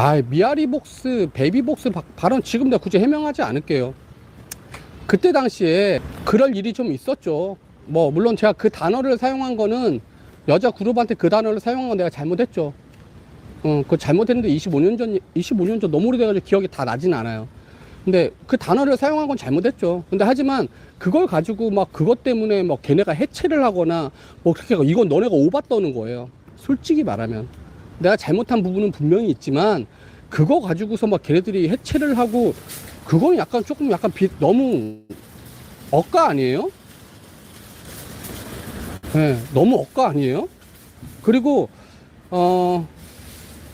아 미아리복스 베이비복스 바- 발언 지금 내가 굳이 해명하지 않을게요. 그때 당시에 그럴 일이 좀 있었죠. 뭐 물론 제가 그 단어를 사용한 거는 여자 그룹한테 그 단어를 사용한 건 내가 잘못했죠. 어, 그 잘못했는데 25년 전 25년 전 너무 오래돼가지고 기억이 다 나진 않아요. 근데 그 단어를 사용한 건 잘못했죠. 근데 하지만 그걸 가지고 막 그것 때문에 뭐 걔네가 해체를 하거나 뭐 그렇게 이건 너네가 오바 떠는 거예요. 솔직히 말하면 내가 잘못한 부분은 분명히 있지만 그거 가지고서 막 걔네들이 해체를 하고 그건 약간 조금 약간 비, 너무 억까 아니에요? 네, 너무 억까 아니에요? 그리고 어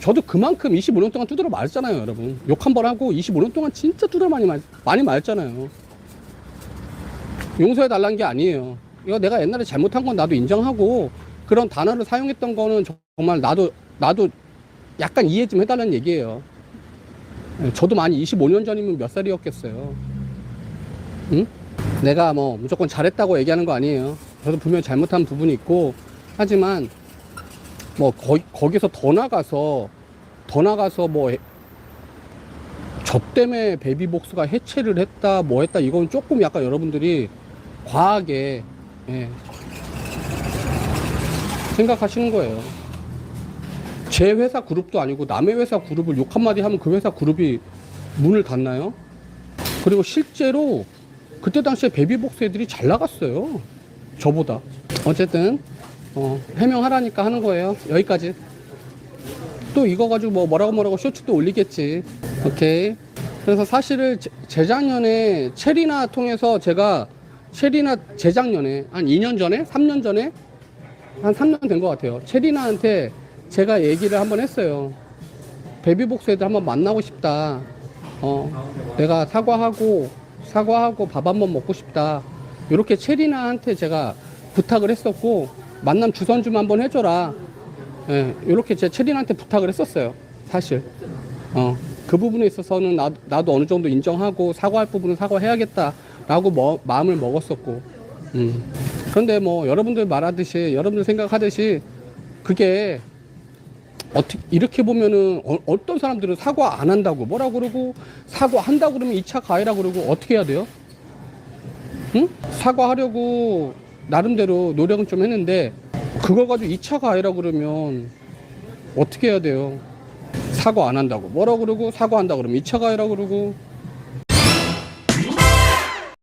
저도 그만큼 25년 동안 두드려 맞았잖아요, 여러분. 욕 한 번 하고 25년 동안 진짜 두드려 많이 맞, 많이 맞았잖아요. 용서해 달라는 게 아니에요. 이거 내가 옛날에 잘못한 건 나도 인정하고 그런 단어를 사용했던 거는 정말 나도 나도 약간 이해 좀 해달라는 얘기예요. 예, 저도 많이 25년 전이면 몇 살이었겠어요. 응? 내가 뭐 무조건 잘했다고 얘기하는 거 아니에요. 저도 분명히 잘못한 부분이 있고 하지만 뭐 거, 거기서 더 나가서 더 나가서 뭐 저 때문에 베이비복스가 해체를 했다 뭐 했다 이건 조금 약간 여러분들이 과하게 예, 생각하시는 거예요. 제 회사 그룹도 아니고 남의 회사 그룹을 욕 한마디 하면 그 회사 그룹이 문을 닫나요? 그리고 실제로 그때 당시에 베이비복스 애들이 잘 나갔어요. 저보다. 어쨌든 어, 해명하라니까 하는 거예요. 여기까지. 또 이거 가지고 뭐 뭐라고 뭐라고 쇼츠도 올리겠지. 오케이. 그래서 사실을 재- 재작년에 체리나 통해서 제가 체리나 재작년에 한 2년 전에 3년 전에 한 3년 된 것 같아요. 체리나한테 제가 얘기를 한번 했어요. 베비복스 애들 한번 만나고 싶다. 어, 내가 사과하고 사과하고 밥 한번 먹고 싶다. 이렇게 체리나한테 제가 부탁을 했었고 만남 주선 좀 한번 해줘라. 예, 이렇게 제 체리나한테 부탁을 했었어요. 사실. 어, 그 부분에 있어서는 나, 나도 어느 정도 인정하고 사과할 부분은 사과해야겠다라고 뭐, 마음을 먹었었고. 음. 그런데 뭐 여러분들 말하듯이 여러분들 생각하듯이 그게 어떻게 이렇게 보면은 어, 떤 사람들은 사과 안 한다고 뭐라 그러고 사과 한다 그러면 2차 가해라 그러고 어떻게 해야 돼요? 응? 사과하려고 나름대로 노력은 좀 했는데 그걸 가지고 2차 가해라 그러면 어떻게 해야 돼요? 사과 안 한다고 뭐라 그러고 사과한다 그러면 2차 가해라 그러고